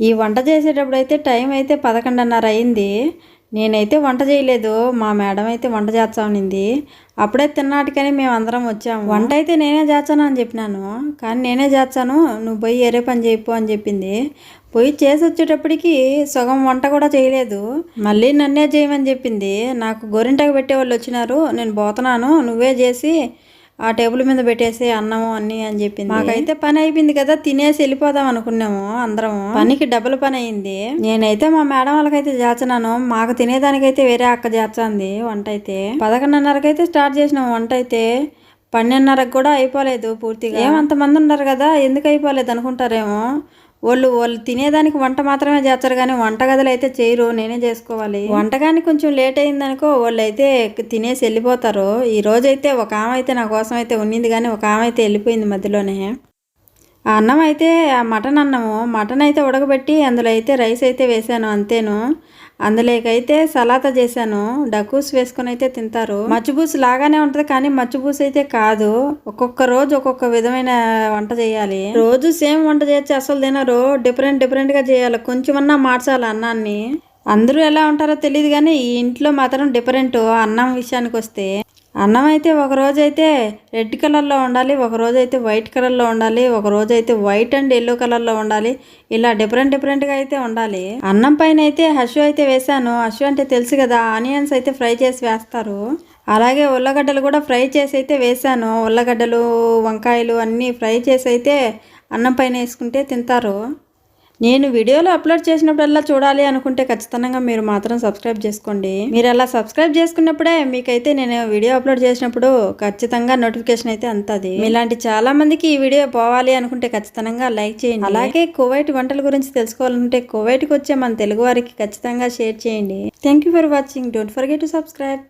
ఈ వంట చేసేటప్పుడు అయితే టైం అయితే పదకొండున్నర అయింది. నేనైతే వంట చేయలేదు. మా మేడం అయితే వంట చేస్తామనింది అప్పుడే తిన్నాటికని మేము అందరం వచ్చాము. వంట అయితే నేనే చేస్తాను అని చెప్పినాను. కానీ నేనే చేస్తాను. నువ్వు పోయి ఏరే పని చేయపు అని చెప్పింది. పోయి చేసి వచ్చేటప్పటికి సగం వంట కూడా చేయలేదు. మళ్ళీ నన్నే చేయమని చెప్పింది. నాకు గోరింటకు పెట్టే వాళ్ళు వచ్చినారు. నేను పోతున్నాను. నువ్వే చేసి ఆ టేబుల్ మీద పెట్టేసి అన్నము అన్ని అని చెప్పింది. మాకైతే పని అయిపోయింది కదా తినేసి వెళ్ళిపోదాం అనుకున్నాము అందరం పనికి డబుల్ పని అయింది. నేనైతే మా మేడం వాళ్ళకైతే చేస్తున్నాను మాకు తినేదానికైతే వేరే అక్క చేస్తుంది వంట అయితే. పదకొండున్నరకైతే స్టార్ట్ చేసినాం వంట అయితే. పన్నెండున్నరకు కూడా అయిపోలేదు పూర్తిగా. ఏమంతమంది ఉన్నారు కదా ఎందుకు అయిపోలేదు అనుకుంటారేమో. వాళ్ళు వాళ్ళు తినేదానికి వంట మాత్రమే చేస్తారు కానీ వంటగదులు అయితే చేయరు నేనే చేసుకోవాలి. వంటగాని కొంచెం లేట్ అయిందనుకో వాళ్ళు అయితే తినేసి వెళ్ళిపోతారు. ఈ రోజైతే ఒక ఆమె అయితే నా కోసం అయితే ఉన్నింది కానీ ఒక ఆమె అయితే వెళ్ళిపోయింది మధ్యలోనే. అన్నం అయితే మటన్ అన్నము. మటన్ అయితే ఉడకబెట్టి అందులో అయితే రైస్ అయితే వేసాను అంతేను. అందులోకైతే సలాత చేశాను. డకూస్ వేసుకొని అయితే తింటారు. మచ్చుబూసు లాగానే ఉంటుంది కానీ మచ్చుబూసు అయితే కాదు. ఒక్కొక్క రోజు ఒక్కొక్క విధమైన వంట చేయాలి. రోజు సేమ్ వంట చేయొచ్చు. అసలు తినరు. డిఫరెంట్ డిఫరెంట్గా చేయాలి. కొంచెమన్నా మార్చాలి అన్నాన్ని. అందరూ ఎలా ఉంటారో తెలియదు కానీ ఈ ఇంట్లో మాత్రం డిఫరెంట్ అన్నం విషయానికి వస్తే అన్నం అయితే ఒక అయితే రెడ్ కలర్లో ఉండాలి ఒకరోజు అయితే వైట్ కలర్లో ఉండాలి ఒక రోజు అయితే వైట్ అండ్ ఎల్లో కలర్లో ఉండాలి. ఇలా డిఫరెంట్ డిఫరెంట్గా అయితే ఉండాలి. అన్నం పైన అయితే హషు అయితే వేసాను హషు అంటే తెలుసు కదా ఆనియన్స్ అయితే ఫ్రై చేసి వేస్తారు. అలాగే ఉల్లగడ్డలు కూడా ఫ్రై చేసి అయితే వేసాను ఉల్లగడ్డలు వంకాయలు అన్నీ ఫ్రై చేసి అయితే అన్నం పైన వేసుకుంటే తింటారు నేను వీడియోలో అప్లోడ్ చేసినప్పుడల్లా చూడాలి అనుకుంటే ఖచ్చితంగా మీరు మాత్రం సబ్స్క్రైబ్ చేసుకోండి. మీరు అలా సబ్స్క్రైబ్ చేసుకున్నప్పుడే మీకైతే నేను వీడియో అప్లోడ్ చేసినప్పుడు ఖచ్చితంగా నోటిఫికేషన్ అయితే అంతది. ఇలాంటి చాలా మందికి ఈ వీడియో పోవాలి అనుకుంటే ఖచ్చితంగా లైక్ చేయండి. అలాగే కువైట్ వంటల గురించి తెలుసుకోవాలనుకుంటే కువైట్కి వచ్చే మన తెలుగు వారికి ఖచ్చితంగా షేర్ చేయండి. Thank you for watching. Don't forget to subscribe.